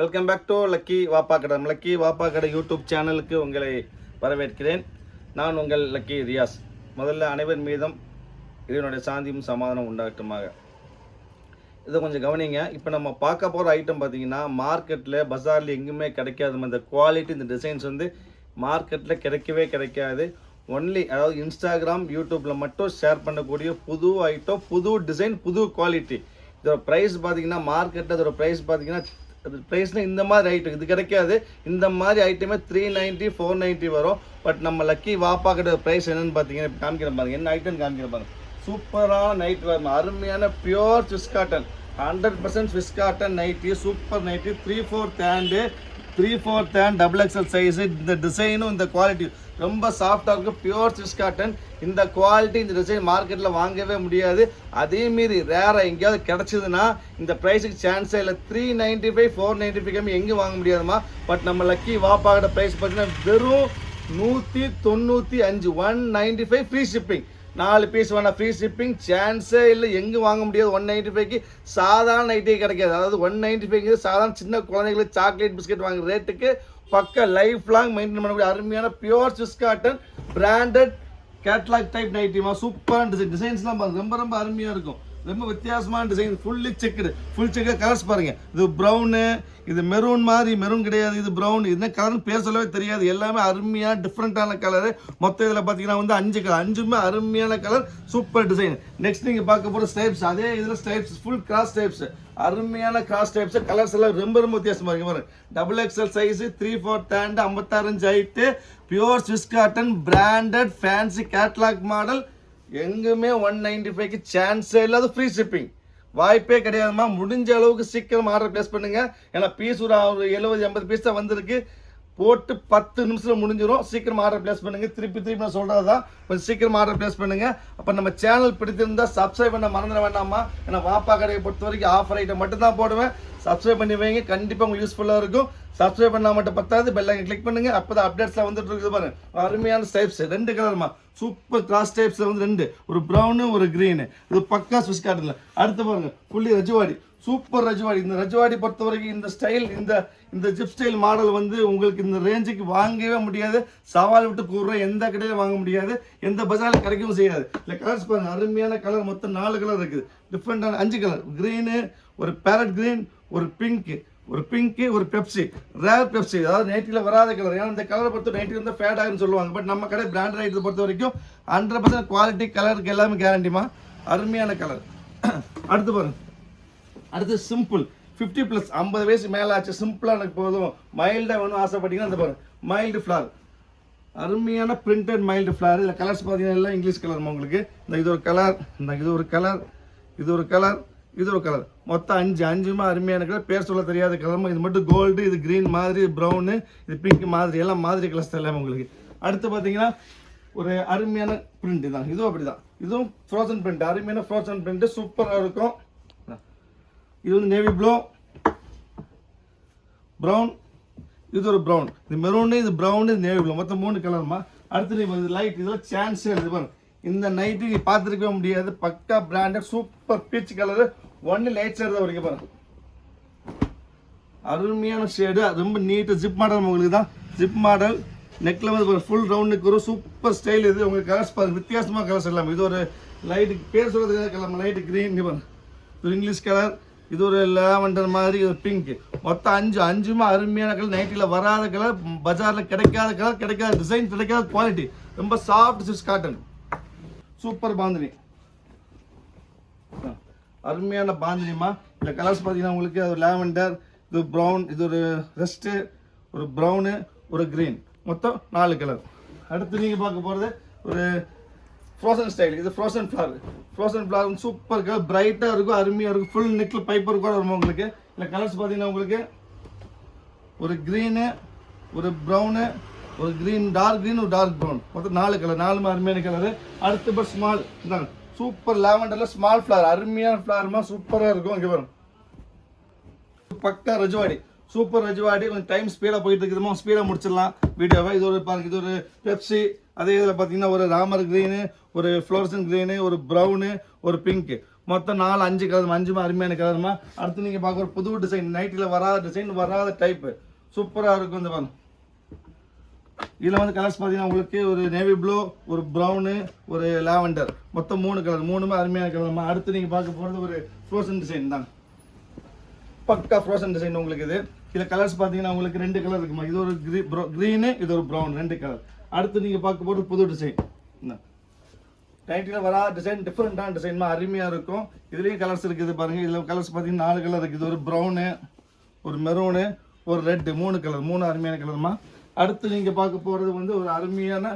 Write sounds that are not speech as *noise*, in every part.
Welcome back to lucky வாப்பா கடை lucky வாப்பா கடை யூடியூப் சேனலுக்கு உங்களை வரவேற்கிறேன். நான் உங்கள் லக்கி ரியாஸ் முதல்ல அனைவர் மீதும் இதனுடைய சாந்தியும் சமாதானம் உண்டாகட்டுமாக. இதை கொஞ்சம் கவனிங்க. இப்போ நம்ம பார்க்க போகிற ஐட்டம் பார்த்தீங்கன்னா மார்க்கெட்டில் பஜாரில் எங்கேயுமே கிடைக்காது இந்த குவாலிட்டி இந்த டிசைன்ஸ் வந்து மார்க்கெட்டில் கிடைக்கவே கிடைக்காது. ஒன்லி அதாவது இன்ஸ்டாகிராம் யூடியூப்பில் மட்டும் ஷேர் பண்ணக்கூடிய புது ஐட்டம் புது டிசைன் புது குவாலிட்டி இதோட ப்ரைஸ் பார்த்தீங்கன்னா மார்க்கெட்டில் இதோட ப்ரைஸ் பார்த்தீங்கன்னா அது ப்ரைஸ்னால் இந்த மாதிரி ஐட்டம் இது கிடைக்காது. இந்த மாதிரி ஐட்டமே த்ரீ நைன்ட்டி ஃபோர் நைன்ட்டி வரும். பட் நம்ம லக்கி வாப்பாக்கிட்ட ப்ரைஸ் என்னென்னு பார்த்தீங்கன்னா இப்போ காமிக்கிறேன் பாருங்க. என்ன ஐட்டம் காமிக்கிறேன் பாருங்க. சூப்பரான நைட் வரும். அருமையான pure Swiss cotton hundred percent Swiss cotton nighty super nighty three fourth hand three fourth hand double XL size இந்த டிசைனும் இந்த குவாலிட்டி ரொம்ப சாஃப்டாக இருக்கும் பியூர் சிஸ் காட்டன் இந்த குவாலிட்டி இந்த டிசைன் மார்க்கெட்டில் வாங்கவே முடியாது. அதே மீறி ரேராக எங்கேயாவது கிடச்சிதுன்னா இந்த ப்ரைஸுக்கு சான்ஸே இல்லை. Three ninety five four ninety five கம்மி எங்கேயும் வாங்க முடியாதுமா பட் நம்ம லக்கி வாப்பாகிற ப்ரைஸ் பார்த்தீங்கன்னா வெறும் நூற்றி தொண்ணூற்றி அஞ்சு one ninety five free shipping நாலு பீஸ் வேணால் ஃப்ரீ ஷிப்பிங் சான்ஸே இல்லை. எங்கே வாங்க முடியாது. ஒன் நைன்ட்டி ஃபைவ்க்கு சாதாரண நைட்டே கிடைக்காது. அதாவது ஒன் நைன்ட்டி ஃபைவ்ங்கிறது சாதாரண சின்ன குழந்தைங்களுக்கு சாக்லேட் பிஸ்கட் வாங்குற ரேட்டுக்கு பக்க லைஃப் லாங் மெயின்டைன் பண்ணக்கூடிய அருமையான pure Swiss cotton branded catalogue type நைட்டிமா சூப்பரான டிசைன் டிசைன்ஸ்லாம் பார்த்து ரொம்ப ரொம்ப அருமையாக இருக்கும். ரொம்ப வித்தியாசமான design fully checked full check colours பாருங்கள் இது ப்ரௌனு இது மெரூன் மாதிரி மெரூன் கிடையாது இது ப்ரௌன் என்ன கலர்னு பேர் சொல்லவே தெரியாது. எல்லாமே அருமையான டிஃப்ரெண்ட்டான கலரு மொத்தம் இதில் பார்த்தீங்கன்னா வந்து அஞ்சு கலர் அஞ்சுமே அருமையான கலர் சூப்பர் டிசைன் நெக்ஸ்ட் நீங்கள் பார்க்க போகிற ஸ்டைப்ஸ் அதே இதில் ஸ்டைப்ஸ் ஃபுல் கிராஸ் ஸ்டைப்ஸ் அருமையான கிராஸ் டைப்ஸ் கலர்ஸ் எல்லாம் ரொம்ப ரொம்ப வித்தியாசமாக இருக்கு பாருங்க. Double XL size three four டேண்ட் ஐம்பத்தாறு inch height pure Swiss cotton branded fancy catalogue model எங்குமே ஒன் நைன்டி ஃபைவ்க்கு சான்ஸே இல்லாத ஃப்ரீ ஷிப்பிங் வாய்ப்பே கிடையாதுமா முடிஞ்ச அளவுக்கு சீக்கிரம் ஆர்டர் பிளேஸ் பண்ணுங்க. ஏன்னா பீஸ் ஒரு ஒரு எழுபது எண்பது பீஸ் தான் வந்திருக்கு. போட்டு பத்து நிமிஷத்தில் முடிஞ்சிடும் சீக்கிரம் ஆர்டர் ப்ளேஸ் பண்ணுங்கள் திருப்பி திருப்பி நான் சொல்கிறது தான் கொஞ்சம் சீக்கிரம் ஆர்டர் ப்ளேஸ் பண்ணுங்கள் அப்போ நம்ம சேனல் பிடித்திருந்தா சப்ஸ்கிரைப் பண்ண மறந்துட வேண்டாமா ஏன்னா வாப்பா கடையை பொறுத்த வரைக்கும் ஆஃபர் ஐட்டம் மட்டும் தான் போடுவேன். சப்ஸ்கிரைப் பண்ணி வைங்க. கண்டிப்பாக உங்களுக்கு யூஸ்ஃபுல்லாக இருக்கும். சப்ஸ்கிரைப் பண்ணால் மட்டும் பத்தாது. பெல்லைங்க கிளிக் பண்ணுங்கள் அப்போ தான் அப்டேட்ஸ்லாம் வந்துட்டு இருக்குது பாருங்கள் அருமையான ஸ்டைப்ஸ் ரெண்டு கலர்மா சூப்பர் கிராஸ் டைப்ஸில் வந்து ரெண்டு. ஒரு ப்ரௌனு ஒரு க்ரீனு இது பக்கா ஸ்விஸ் கார்டில் அடுத்து பாருங்கள் புள்ளி ரஜுவாடி. சூப்பர் ரஜுவாடி. இந்த ரஜவாடி பொறுத்த வரைக்கும் இந்த ஸ்டைல் இந்த இந்த ஜிப் ஸ்டைல் மாடல் வந்து உங்களுக்கு இந்த ரேஞ்சுக்கு வாங்கவே முடியாது. சவால் விட்டு கூறுறோம் எந்த கடையிலும் வாங்க முடியாது. எந்த பஜாரில் கிடைக்கவும் செய்யாது. இல்லை கலர்ஸ் பாருங்கள் அருமையான கலர் மொத்தம் நாலு கலர் இருக்குது. டிஃப்ரெண்டான அஞ்சு கலர் க்ரீனு ஒரு பேரட் க்ரீன் ஒரு பிங்க்கு ஒரு பிங்க்கு ஒரு பெப்சி ரேர் பெப்சி அதாவது நைட்டியில் வராத கலர் ஏன்னா இந்த கலரை பொறுத்த நைட்டில் வந்து ஃபேட் ஆகுன்னு சொல்லுவாங்க. பட் நம்ம கடை பிராண்டட் ஐட்டத்தை பொறுத்த வரைக்கும் ஹண்ட்ரட் பர்சன்ட் குவாலிட்டி கலருக்கு எல்லாமே கேரண்டிமா அருமையான கலர் *clears throat* அடுத்து பாருங்கள் அடுத்து சிம்பிள் ஃபிஃப்டி ப்ளஸ் ஐம்பது வயசு மேலே ஆச்சு சிம்பிளாக எனக்கு போதும். மைல்டாக வேணும் ஆசைப்பட்டீங்கன்னா அந்த பாருங்கள் மைல்டு ஃப்ளார் அருமையான பிரிண்டட் மைல்டு ஃப்ளார் இதில் கலர்ஸ் பார்த்தீங்கன்னா எல்லாம் இங்கிலீஷ் கலர் உங்களுக்கு. இந்த இது ஒரு கலர் இந்த இது ஒரு கலர் இது ஒரு கலர் இது ஒரு கலர் மொத்தம் அஞ்சு அஞ்சுமா அருமையான கலர் பேர் சொல்ல தெரியாத கலர் இது மட்டும் கோல்டு இது க்ரீன் மாதிரி ப்ரௌனு இது பிங்க் மாதிரி எல்லாம் மாதிரி கலர்ஸ் எல்லாமே உங்களுக்கு. அடுத்து பார்த்தீங்கன்னா ஒரு அருமையான பிரிண்ட் தான் இதுவும் அப்படி தான் இதுவும் ஃப்ரோசன் பிரிண்ட் அருமையான ஃப்ரோசன் பிரிண்ட்டு சூப்பராக இருக்கும். இது வந்து நேவி ப்ளூ ப்ரௌன் இது ஒரு ப்ரௌன் இது மெரூனு இது ப்ரௌனு இது நேவி ப்ளூ மொத்தம் மூணு கலர்மா அடுத்து நீ இது லைட் இதெல்லாம் சான்ஸே இருக்குது பாருங்க இந்த நைட்டு நீ பார்த்துருக்கவே முடியாது. பக்கா பிராண்டட் சூப்பர் பீச் கலரு ஒன்று லைட் ஷேட் தான் வரைக்கும் பாருங்க அருமையான ஷேடு ரொம்ப நீட்டு ஜிப் மாடல் உங்களுக்கு தான். ஜிப் மாடல் நெக்கில் வந்து ஃபுல் ரவுண்டுக்கு ஒரு சூப்பர் ஸ்டைல் இது. உங்களுக்கு கலர்ஸ் பாருங்க வித்தியாசமாக கலர்ஸ் எல்லாமே இது ஒரு லைட்டு பேர் சொல்கிறதுக்காக கலர் லைட்டு க்ரீன் இங்கே பாருங்க இது இங்கிலீஷ் கலர் இது ஒரு லாவெண்டர் மாதிரி ஒரு பிங்க் மொத்தம் அஞ்சு அஞ்சுமே அருமையான கலர் நைட்டில் வராத கலர் பஜாரில் கிடைக்காத கலர் கிடைக்காத டிசைன் கிடைக்காத குவாலிட்டி ரொம்ப soft Swiss cotton super bandhani. அருமையான பாந்தினிமா இந்த கலர்ஸ் பார்த்தீங்கன்னா உங்களுக்கு ஒரு லாவெண்டர் இது ப்ரௌன் இது ஒரு ரெஸ்ட்டு ஒரு ப்ரௌனு ஒரு க்ரீன் மொத்தம் நாலு கலர் அடுத்து நீங்கள் பார்க்க போகிறது ஒரு ஃப்ரோசன் ஸ்டைல் இது frozen flower frozen flower super colour பிரைட்டாக இருக்கும் அருமையாக இருக்கும். ஃபுல் நெக்கில் பைப்பர் கூட வரும் உங்களுக்கு? இல்லை கலர்ஸ் பார்த்தீங்கன்னா உங்களுக்கு? ஒரு க்ரீனு ஒரு ப்ரௌனு ஒரு க்ரீன் டார்க் க்ரீன் ஒரு டார்க் ப்ரௌன் மொத்தம் நாலு கலர் நாலு அருமையான கலரு அடுத்து பட் ஸ்மால் இந்தாங்க. சூப்பர் லாவெண்டரில் ஸ்மால் ஃப்ளவர் அருமையான ஃப்ளார்மா சூப்பராக இருக்கும். இங்கே வரும் பக்கா ரஜவாடி. சூப்பர் ரஜுவாடி கொஞ்சம் டைம் ஸ்பீடாக போயிட்டு இருக்குதுமோ ஸ்பீடாக முடிச்சிடலாம். வீடியோவை. இது ஒரு பாருங்க இது ஒரு பெப்சி அதே இதில் பார்த்தீங்கன்னா ஒரு ராமர் க்ரீனு ஒரு ஃப்ளோரசன் க்ரீனு ஒரு ப்ரௌனு ஒரு பிங்க்கு மொத்தம் நாலு அஞ்சு கலர் அஞ்சுமா? அருமையான கலருமா? அடுத்து நீங்கள் பார்க்குற புது டிசைன் நைட்டில் வராத டிசைன் வராத டைப்பு சூப்பராக இருக்கும் இந்த பாருங்க. இதில் வந்து கலர்ஸ் பார்த்தீங்கன்னா உங்களுக்கு ஒரு நேவி ப்ளூ ஒரு ப்ரௌனு ஒரு லாவெண்டர் மொத்தம் மூணு கலர் மூணுமே அருமையான கலர்மா? அடுத்து நீங்கள் பார்க்க போகிறது ஒரு ஃப்ரோசன் டிசைன் தான். பக்கா ஃப்ரோசன் டிசைன் உங்களுக்கு இது. இதில் கலர்ஸ் பார்த்தீங்கன்னா உங்களுக்கு ரெண்டு கலர் இருக்குமா? இது ஒரு க்ரீ ப்ரோ க்ரீனு இது ஒரு ப்ரௌன் ரெண்டு கலர் அடுத்து நீங்கள் பார்க்க போகிறது புது டிசைன் நைட்டில் வரா டிசைன் டிஃப்ரெண்ட்டான டிசைன்மா அருமையாக இருக்கும். இதுலேயும் கலர்ஸ் இருக்குது பாருங்கள் இதில் கலர்ஸ் பார்த்தீங்கன்னா நாலு கலர் இருக்குது. ஒரு ப்ரௌனு ஒரு மெரூனு ஒரு ரெட்டு மூணு கலர் மூணு அருமையான கலர்மா அடுத்து நீங்கள் பார்க்க போகிறது வந்து ஒரு அருமையான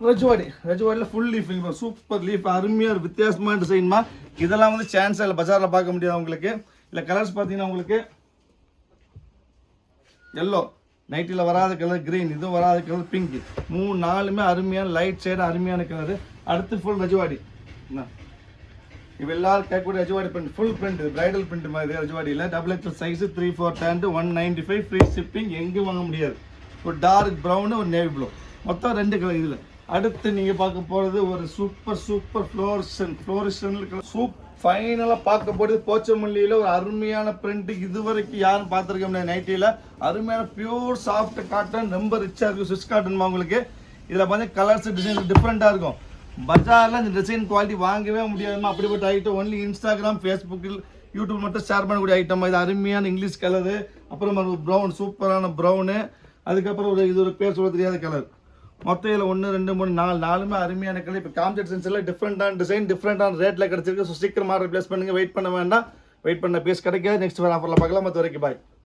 ரஜுவாடி. ரஜுவாடியில் ஃபுல் லீஃப் சூப்பர் லீஃப் அருமையாக ஒரு வித்தியாசமான டிசைன்மா இதெல்லாம் வந்து சான்ஸ் இல்லை பஜாரில் பார்க்க முடியாது உங்களுக்கு. இல்லை கலர்ஸ் பார்த்தீங்கன்னா உங்களுக்கு எல்லோ நைட்டில் வராத கலர் கிரீன் இதுவும் வராத கலர் பிங்க் மூணு நாலுமே அருமையான லைட் ஷேடு அருமையான கலர் அடுத்து ஃபுல் ரஜுவாடி. என்ன? இப்போ எல்லாரும் கேட்கக்கூடிய Rajwadi print full print bridal print மாதிரி ரஜுவாடியில் double XL size three four டேண்டு one ninety five free shipping எங்கேயும் வாங்க முடியாது. ஒரு டார்க் ப்ரௌனு ஒரு நேவி ப்ளூ மொத்தம் ரெண்டு கலர் இதில். அடுத்து நீங்கள் பார்க்க போகிறது ஒரு super super fluorescent fluorescent super ஃபைனலாக பார்க்க போகிறது போச்சமல்லியில் ஒரு அருமையான பிரிண்ட் இதுவரைக்கும் யாரும் பார்த்துருக்க முடியாது நைட்டியில் அருமையான பியூர் சாஃப்ட் காட்டன் ரொம்ப ரிச்சாக இருக்கும் சுவிஸ் காட்டன் உங்களுக்கு. இதில் பார்த்தீங்கன்னா கலர்ஸ் டிசைன் டிஃப்ரெண்ட்டாக இருக்கும். பஜாரில் இந்த டிசைன் குவாலிட்டி வாங்கவே முடியாதுமா அப்படிப்பட்ட ஐட்டம் ஒன்லி இன்ஸ்டாகிராம் ஃபேஸ்புக்கில் யூடியூப் மட்டும் ஷேர் பண்ணக்கூடிய ஐட்டம் இது அருமையான இங்கிலீஷ் கலரு அப்புறம் ஒரு ப்ரௌன் சூப்பரான ப்ரௌனு அதுக்கப்புறம் ஒரு இது ஒரு பேர் சொல்ல தெரியாத கலர் மொத்தம் இதில் ஒன்று ரெண்டு மூணு நாலு நாலுமே அருமையான கலர் இப்போ காம்ஜெட் சென்சரில் டிஃப்ரெண்ட்டான டிசைன் டிஃப்ரெண்ட்டான ரேட்டில் கிடச்சிருக்கு. ஸோ சீக்கிரம் ரிப்ளேஸ் ப்ளேஸ் பண்ணுங்கள் வெயிட் பண்ண வேண்டாம். வெயிட் பண்ண பீஸ் கிடைக்காது. நெக்ஸ்ட் வர ஆஃபரில் பார்க்கலாம். மற்ற வரைக்கும் பாய்